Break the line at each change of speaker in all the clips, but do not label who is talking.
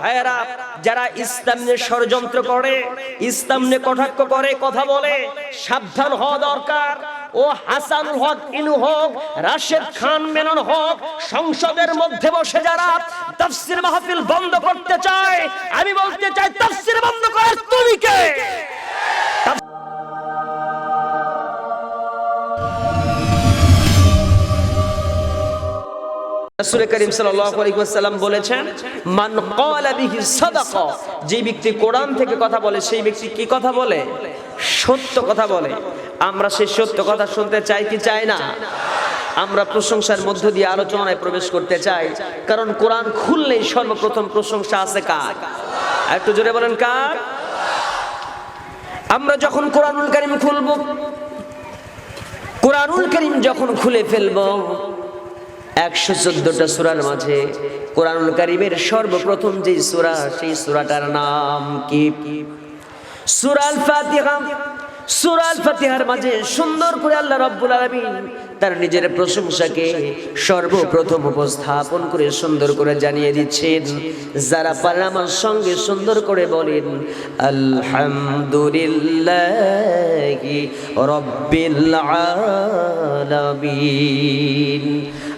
ভাইয়েরা, যারা ইসলাম নিয়ে ষড়যন্ত্র করে, ইসলাম নিয়ে কটাক্ষ করে, কথা বলে, সাবধান হওয়া দরকার। ও হাসান হক, ইনু হোক, রাশেদ খান, মেনন হোক, সংসদের মধ্যে বসে যারা তাফসির মাহফিল বন্ধ করতে চায়, আমি বলতে চাই, তাফসির বন্ধ করার তুমি কে? রাসূল করিম সাল্লাল্লাহু আলাইহি ওয়াসাল্লাম বলেছেন, মান ক্বালা বিহি সাদাকা যে ব্যক্তি কোরআন থেকে কথা বলে, সেই ব্যক্তি কি কথা বলে? সত্য কথা বলে। আমরা সেই সত্য কথা শুনতে চাই কি চাই না? আমরা প্রশংসার মধ্য দিয়ে আলোচনায় প্রবেশ করতে চাই, কারণ কোরআন খুললেই সর্বপ্রথম প্রশংসা আছে কার? একটু জোরে বলেন কার? আমরা যখন কোরআনুল কারীম খুলব, কোরআনুল কারীম যখন খুলে ফেলব একশো চোদ্দটা সুরার মাঝে কোরআনুল কারিমের সর্বপ্রথম যে সুরা, সেই সুরাটার নাম কি? সুরাল ফাতিহা সুরাল ফাতিহার মাঝে সুন্দর করে আল্লাহ রব্বুল আলামিন তার নিজের প্রশংসাকে সর্বপ্রথম উপস্থাপন করে সুন্দর করে জানিয়ে দিচ্ছেন। যারা পারেন আমার সঙ্গে সুন্দর করে বলেন, আলহামদুলিল্লাহি রব্বিল আলামিন।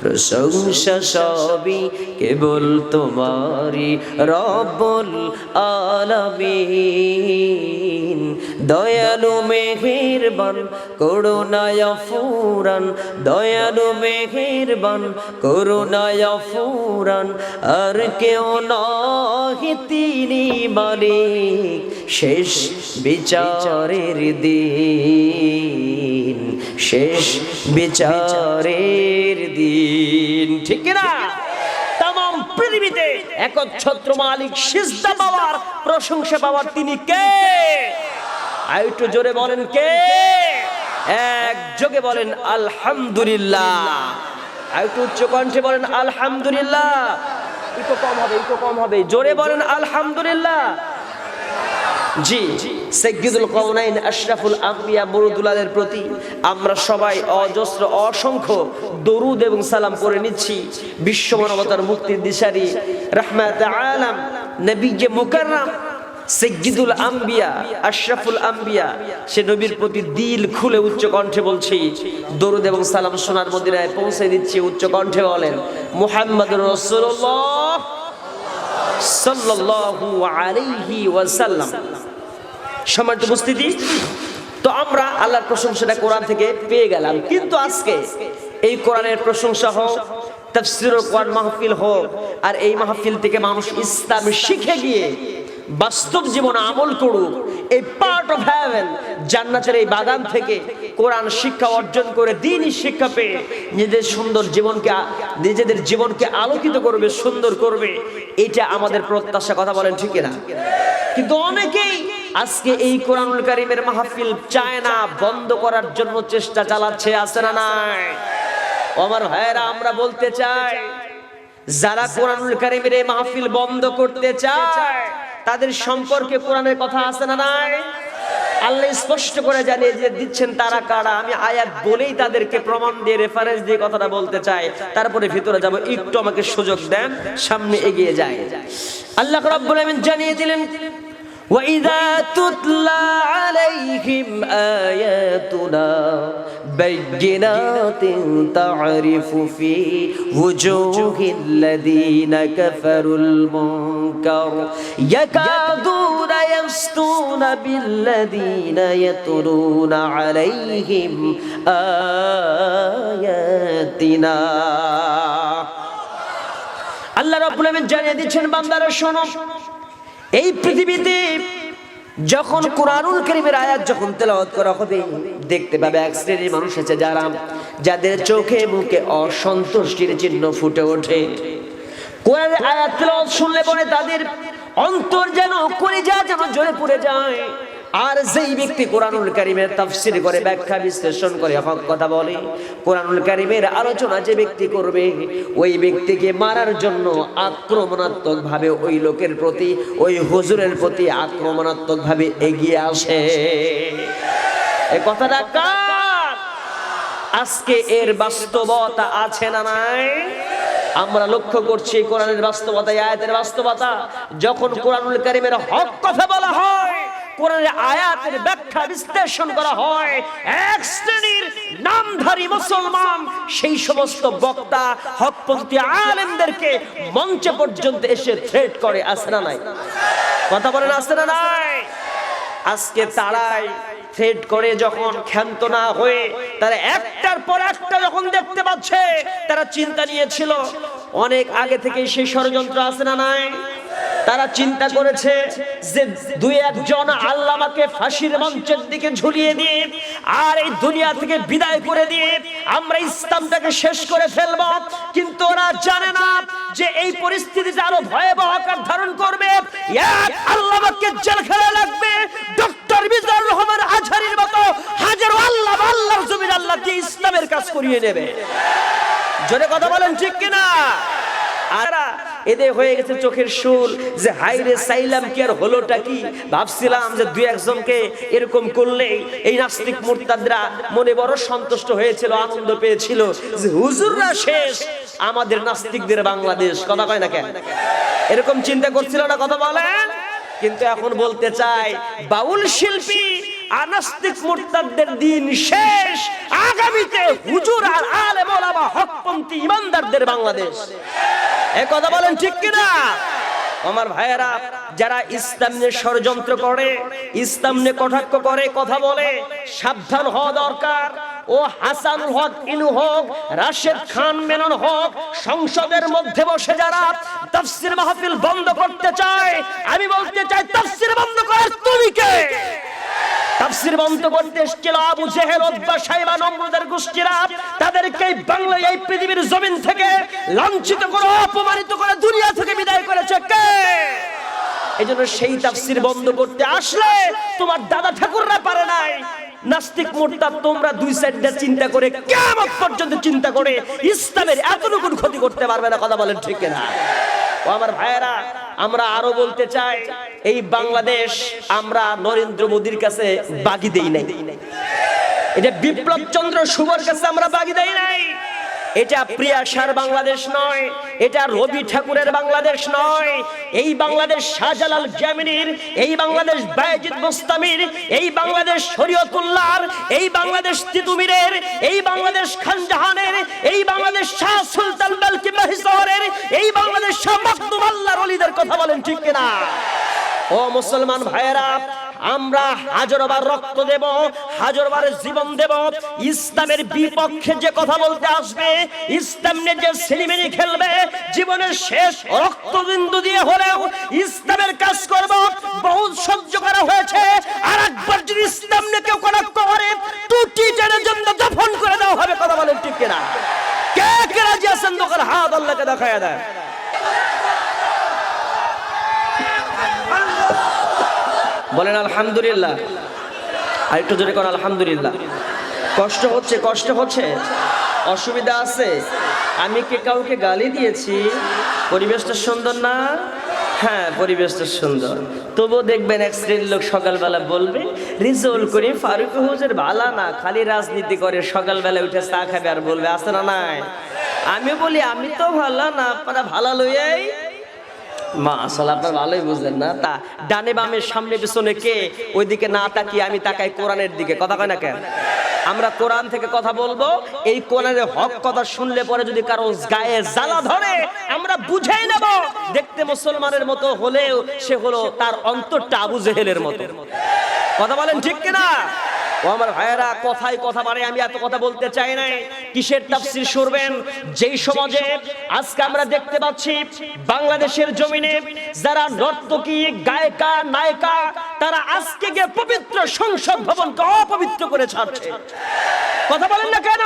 প্রশংসা সবই কেবল তোমারি রব্বুল আলামিন। দয়ালু মেহেরবান, করুণায় ফুরান দয়ালু মেহেরবান, করুণায় ফুরান আর কেউ নহি তিনি মালিক, শেষ বিচারের দিন। শেষ বিচারের দিন। ঠিক না তাম পৃথিবীতে একচ্ছত্র মালিক সিজদা পাওয়ার প্রশংসা পাওয়ার তিনি কে? একটু জোরে বলেন কে? এক যোগে বলেন আলহামদুলিল্লাহ। একটু উচ্চ কণ্ঠে বলেন আলহামদুলিল্লাহ। একটু কম হবে, একটু কম হবে। জোরে বলেন আলহামদুলিল্লাহ। জি সৈয়দুল কওনাইন আশরাফুল আম্বিয়া মুরুদুলাদের প্রতি আমরা সবাই অজস্র, অসংখ্য দরুদ এবং সালাম করে নিচ্ছি। বিশ্ব মানবতার মুক্তির দিশারি, রাহমাত আলাম নবীকে মুকাররাম সৈয়দুল আম্বিয়া, আশরাফুল আম্বিয়া, সে নবীর প্রতি দিল খুলে উচ্চ কণ্ঠে বলছি, দরুদ এবং সালাম সোনার মদিনায় পৌঁছে দিচ্ছি উচ্চ কণ্ঠে বলেন, মুহাম্মদুর রাসূলুল্লাহ। সাল্লাল্লাহু আলাইহি ওয়াসাল্লাম। সম্মানিত উপস্থিতি, তো আমরা আল্লাহর প্রশংসাটা কোরআন থেকে পেয়ে গেলাম। কিন্তু আজকে এই কোরআনের প্রশংসা হোক তাফসির কোরআন মাহফিল হোক, আর এই মাহফিল থেকে মানুষ ইসলাম শিখে গিয়ে বাস্তব জীবন আমল করুক এই পার্ট অফ হ্যাভেন জান্নাতের এই বাগান থেকে কোরআন শিক্ষা অর্জন করে, দিনই শিক্ষা পেয়ে নিজেদের সুন্দর জীবনকে, নিজেদের জীবনকে আলোকিত করবে, সুন্দর করবে। এটা আমাদের প্রত্যাশা, কথা বলেন ঠিক না কিন্তু অনেকেই আজকে এই কোরআনুল কারিমের মাহফিল চায় না, বন্ধ করার জন্য চেষ্টা চালাচ্ছে, আছে না নাই? আমার ভাইয়েরা, আমরা বলতে চাই, যারা কোরআনুল কারিমের এই মাহফিল বন্ধ করতে চায় তাদের সম্পর্কে কোরআনের কথা আছে না নাই আল্লাহ স্পষ্ট করে জানিয়ে যে দিচ্ছেন তারা কারা আমি আয়াত বলেই তাদেরকে প্রমাণ দিয়ে রেফারেন্স দিয়ে কথাটা বলতে চাই তারপরে ভিতরে যাব একটু আমাকে সুযোগ দেন সামনে এগিয়ে যায় আল্লাহ রাব্বুল আলামিন জানিয়ে দিলেন وإذا تتلى عليهم آياتنا بينات تعرف في وجوه الذين كفروا المنكر يكادون يسطون بالذين يتلون عليهم آياتنا আল্লাহ রাব্বুল আলামিন জানিয়ে দিচ্ছেন বান্দারা শোনো এই পৃথিবীতে যখন কোরআনুল করিমের আয়াত যখন তেলাওয়াত করা হবে, দেখতে পাবে এক শ্রেণির মানুষ আছে যারা, যাদের চোখে মুখে অসন্তুষ্টির চিহ্ন ফুটে ওঠে। কোরআনের আয়াত তেলাওয়াত শুনলে পরে তাদের অন্তর যেন করে যা যেন জ্বলে পড়ে যায়। আর যেই ব্যক্তি কোরআনুল কারিমের তাফসির করে, ব্যাখ্যা বিশ্লেষণ করে, হক কথা বলে, কোরআনুল কারিমের আলোচনা যে ব্যক্তি করবে, ওই ব্যক্তিকে মারার জন্য আক্রমণাত্মকভাবে ওই লোকের প্রতি, ওই হুজুরের প্রতি আক্রমণাত্মকভাবে এগিয়ে আসে। এই কথাটা কার? আজকে এর বাস্তবতা আছে না নাই? আমরা লক্ষ্য করছি কোরআনের বাস্তবতা আয়াতের বাস্তবতা। যখন কোরআনুল কারিমের হক কথা বলা হয় কোরআনের আয়াতের ব্যাখ্যা বিশ্লেষণ করা হয়। এক শ্রেণির নামধারী মুসলমান, সেই সমস্ত বক্তা, হকপন্থী আলেমদেরকে মঞ্চে পর্যন্ত এসে থ্রেট করে আসে না নাই? কথা বলেন আসে না নাই? আজকে তারাই থ্রেড করে যখন ক্ষান্ত না হয়ে, তারা একটার পর একটা যখন দেখতে পাচ্ছে, তারা চিন্তা নিয়েছিল, অনেক আগে থেকে সেই ষড়যন্ত্র আছে না নাই? তারা চিন্তা করেছে যে দুই একজন আল্লামাকে ফাঁসির মঞ্চের দিকে ঝুলিয়ে দিয়ে আর এই দুনিয়া থেকে বিদায় করে দিয়ে আমরা ইসলামটাকে শেষ করে ফেলব। কিন্তু ওরা জানে না যে এই পরিস্থিতিটা আরও ভয়াবহ আকার ধারণ করবে। এক আল্লামাকে জেলখানায় লাগবে ডক্টর মিজানুর রহমান আজহারির মতো হাজারো আল্লাহ আল্লাহর জমির আল্লাহ দিয়ে ইসলামের কাজ করিয়ে নেবে। জোরে কথা বলেন ঠিক কিনা? এদের হয়ে গেছে চোখের যে হলোটা কি? ভাবছিলাম যে, দুই একজনকে এরকম করলে এই নাস্তিক মুরতাদরা মনে বড় সন্তুষ্ট হয়েছিল, আনন্দ পেয়েছিল যে শেষ, আমাদের নাস্তিকদের বাংলাদেশ। কথা কয় না কেন? এরকম চিন্তা করছিল না কথা বলেন কিন্তু এখন বলতে চাই, বাউল শিল্পী আনাস্তিক মুরতাদদের দিন শেষ, আগামীতে হুজুর আর আলেম ওলামা হকপন্থী ইমানদারদের বাংলাদেশ। এ কথা বলেন ঠিক কিনা? আমার ভাইয়েরা, যারা ইসলাম নিয়ে ষড়যন্ত্র করে, ইসলাম নিয়ে কটাক্ষ করে, কথা বলে, সাবধান হওয়া দরকার। ও হাসান হক, ইনু হোক, রাশেদ খান, মেনন হোক, সংসদের মধ্যে বসে যারা তাফসির মাহফিল বন্ধ করতে চায়, আমি বলতে চাই, তাফসির বন্ধ করার তুমি কে? তাফসির বন্ধ করতে এসেছিল আবু জেহেল উদ্বা সাইবা নমরুদের গোষ্ঠীরা। তাদেরকে এই বাংলা, এই পৃথিবীর জমিন থেকে লাঞ্ছিত করে, অপমানিত করে দুনিয়া থেকে বিদায় করেছে কে? জন্য সেই তাফসির বন্ধ করতে আসলে তোমার দাদা ঠাকুররা পারে নাই। নাস্তিক মোর্তাদ তোমরা দুই সাইডটা চিন্তা করে কেমন পর্যন্ত চিন্তা করে ইসলামের এতটুকু ক্ষতি করতে পারবে না, কথা বলেন ঠিক না ও আমার ভাইয়েরা আমরা আরও বলতে চাই, এই বাংলাদেশ আমরা নরেন্দ্র মোদীর কাছে বাগি দেই নাই। এটা বিপ্লব চন্দ্র শুভর কাছে আমরা বাগি দেই নাই। এটা প্রিয়া সার বাংলাদেশ নয় এটা রবি ঠাকুরের বাংলাদেশ নয়। এই বাংলাদেশ শাহজালাল জামিনীর, এই বাংলাদেশ বায়েজিদ মুস্তামির, এই বাংলাদেশ শরীয়তুল্লাহর, এই বাংলাদেশ তিতুমিরের, এই বাংলাদেশ খানজাহানের, এই বাংলাদেশ শাহ সুলতান বালকি মাহিসহরের এই বাংলাদেশ শাহ মাকদুম আল্লাহর ওলিদের কথা বলেন ঠিক কিনা? ও মুসলমান ভাইয়েরা আমরা হাজারবার রক্ত দেব, হাজারবার জীবন দেব। ইসলামের বিপক্ষে যে কথা বলতে আসবে, ইসলাম নিয়ে যে সিনেমিনি খেলবে, জীবনের শেষ রক্তবিন্দু দিয়ে হলেও ইসলামের কাজ করব, বহুত সহ্য করা হয়েছে। আর একবার যদি ইসলাম নিয়ে কেউ কোনো করে টুটি টেনে জন্য দফন করে দেওয়া হবে, কথা বলেন ঠিক কিনা? কে কে রাজি আছেন? দোকান হাত আল্লাহকে দেখায় দেয় বলেন আলহামদুলিল্লাহ। আর একটু জোরে কর আলহামদুলিল্লাহ। কষ্ট হচ্ছে কষ্ট হচ্ছে। অসুবিধা আছে। আমি কে কাউকে গালি দিয়েছি? পরিবেশটা সুন্দর না? হ্যাঁ পরিবেশটা সুন্দর। তবুও দেখবেন এক শ্রেণির লোক সকালবেলা বলবে রিজল করি ফারুক হুজের ভালা না, খালি রাজনীতি করে, সকালবেলা উঠে চা খাবে আর বলবে, আছে না নাই? আমি বলি, আমি তো ভালো না, আপনারা ভালো লইয়াই না? তাকিয়ে আমি তাকাই দিকে। কথা কয় না কেন? আমরা কোরআন থেকে কথা বলব, এই কোরআনের হক কথা শুনলে পরে যদি কারও গায়ে জ্বালা ধরে, আমরা বুঝেই নেব। দেখতে মুসলমানের মতো হলেও সে হলো তার অন্তরটা আবু জেহেলের মতো। কথা বলেন ঠিক কিনা? ও আমার ভাইয়েরা কথাই কথা মানে আমি এত কথা বলতে চাই নাই। কিসের তাফসির শুনবেন? যেই সমাজে আজকে আমরা দেখতে পাচ্ছি, বাংলাদেশের জমিনে যারা নর্তকী, গায়িকা, নায়িকা, তারা আজকে গিয়ে পবিত্র সংসদ ভবনকে অপবিত্র করে ছাড়ছে। কথা বলেন না কেন?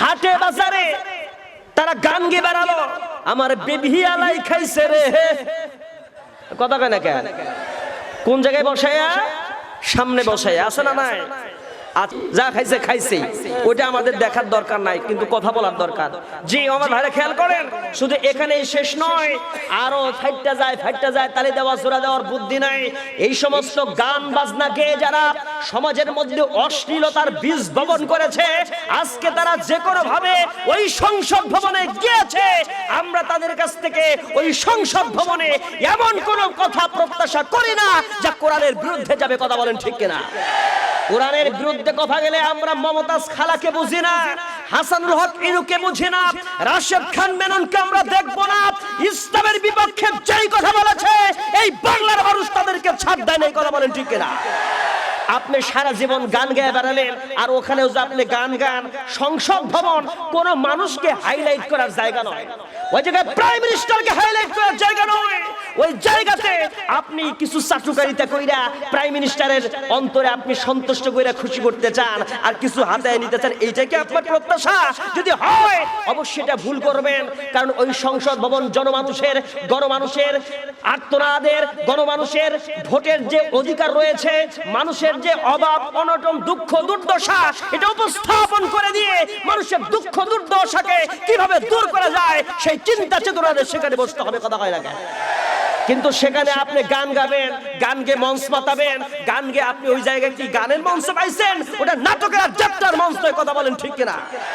হাটে, বাজারে তারা গান গিয়ে বেড়ালো। আমার বেবি আলাই খাইছে রে। কথা কয় না কেন? কোন জায়গায় বসায়া সামনে বসায় আছে না নাই? যা খাইছে ওটা আমাদের দেখার দরকার নাই, কিন্তু কথা বলার দরকার। জি, আমার ভাইরা খেয়াল করেন, শুধু শেষ নয়, আরও ফাইটটা যায় ফাইটটা যায় দেওয়া দেওয়ার বুদ্ধি নাই। এই সমস্ত গান যারা সমাজের মধ্যে অশ্লীলতার বীজ বপন করেছে, আজকে তারা যে কোনো ভাবে ওই সংসদ ভবনে গিয়েছে, আমরা তাদের কাছ থেকে ওই সংসদ ভবনে এমন কোন কথা প্রত্যাশা করি না, যা কোরআনের বিরুদ্ধে যাবে, কথা বলেন ঠিক কিনা। কোরআনের বিরুদ্ধে কথা গেলে আমরা মমতাজ খালাকে বুঝি না, হাসানুল হক ইনুকে বুঝি না, রাশেদ খান মেননকে আমরা দেখব না। ইসলামের বিপক্ষে যেই কথা বলেছে, এই বাংলার মানুষ তাদেরকে ছাড় দেয় না এই কথা বলেন ঠিক কিনা? আপনি সারা জীবন গান গেয়ে বেড়ালেন, আর ওখানেও যে আপনি গান গান, সংসদ ভবন, কোন মানুষকে হাইলাইট করার জায়গা নয়। ওই জায়গায় প্রাইম মিনিস্টারকে হাইলাইট করার জায়গা নয়। ওই জায়গাতে আপনি কিছু চাটুকারিতা কইরা প্রাইম মিনিস্টারের অন্তরে আপনি সন্তুষ্ট কইরা খুশি করতে চান আর কিছু হাতে নিতে চান, এইটা কি আপনার প্রত্যাশা যদি হয়, অবশ্যই এটা ভুল করবেন, কারণ ওই সংসদ ভবন জনমানুষের, গণমানুষের, আর্তনাদের, গণমানুষের ভোটের যে অধিকার রয়েছে, মানুষের যে অভাব অনটন, দুঃখ, দুর্দশা, এটা উপস্থাপন করে দিয়ে মানুষের দুঃখ, দুর্দশাকে কীভাবে দূর করা যায়, সেই চিন্তা চেতনাদের সেখানে বসতে হবে, কথা হয় না কেন? কিন্তু সেখানে আপনি গান গাবেন গান গে মঞ্চ পাতাবেন গান গে আপনি ওই জায়গায় কি গানের মঞ্চ পাইছেন? ওটা নাটকের যাত্রার মঞ্চ কথা বলেন ঠিক কিনা?